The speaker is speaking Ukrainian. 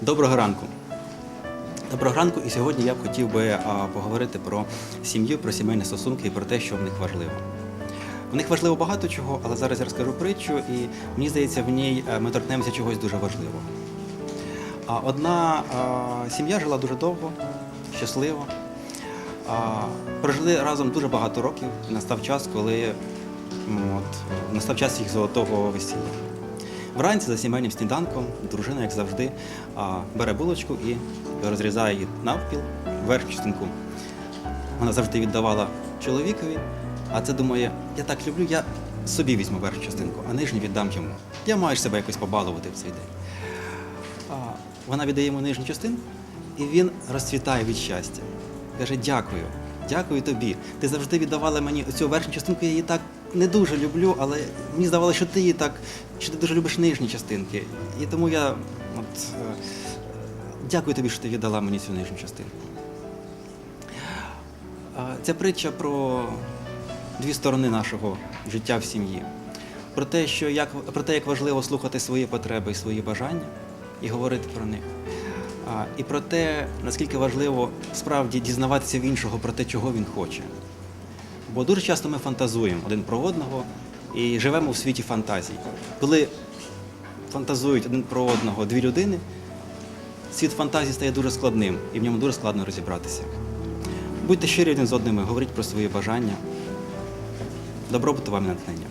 Доброго ранку. Доброго ранку, і сьогодні я б хотів би поговорити про сім'ю, про сімейні стосунки і про те, що в них важливо. В них важливо багато чого, але зараз я розкажу притчу, і мені здається, в ній е, ми торкнемося чогось дуже важливого. Одна сім'я жила дуже довго, щасливо. Прожили разом дуже багато років. Настав час, коли от, настав час їх золотого весілля. Вранці за сімейним сніданком дружина, як завжди, бере булочку і розрізає її навпіл, верхню частинку. Вона завжди віддавала чоловікові, а це думає, я так люблю, я собі візьму верхню частинку, а нижню віддам йому. Я маю себе якось побалувати в цей день. Вона віддає йому нижню частинку, і він розцвітає від щастя. Каже: дякую, дякую тобі. Ти завжди віддавала мені цю верхню частинку, я її так не дуже люблю, але мені здавалося, що ти її так, що ти дуже любиш нижні частинки. І тому я от, е, дякую тобі, що ти віддала мені цю нижню частинку. А, Ця притча про дві сторони нашого життя в сім'ї. Про те, що як, про те, як важливо слухати свої потреби і свої бажання і говорити про них. І про те, наскільки важливо справді дізнаватися в іншого про те, чого він хоче. Бо дуже часто ми фантазуємо один про одного і живемо в світі фантазій. Коли фантазують один про одного дві людини, світ фантазії стає дуже складним і в ньому дуже складно розібратися. Будьте щирі один з одними, говоріть про свої бажання. Добробуту вам і натхнення.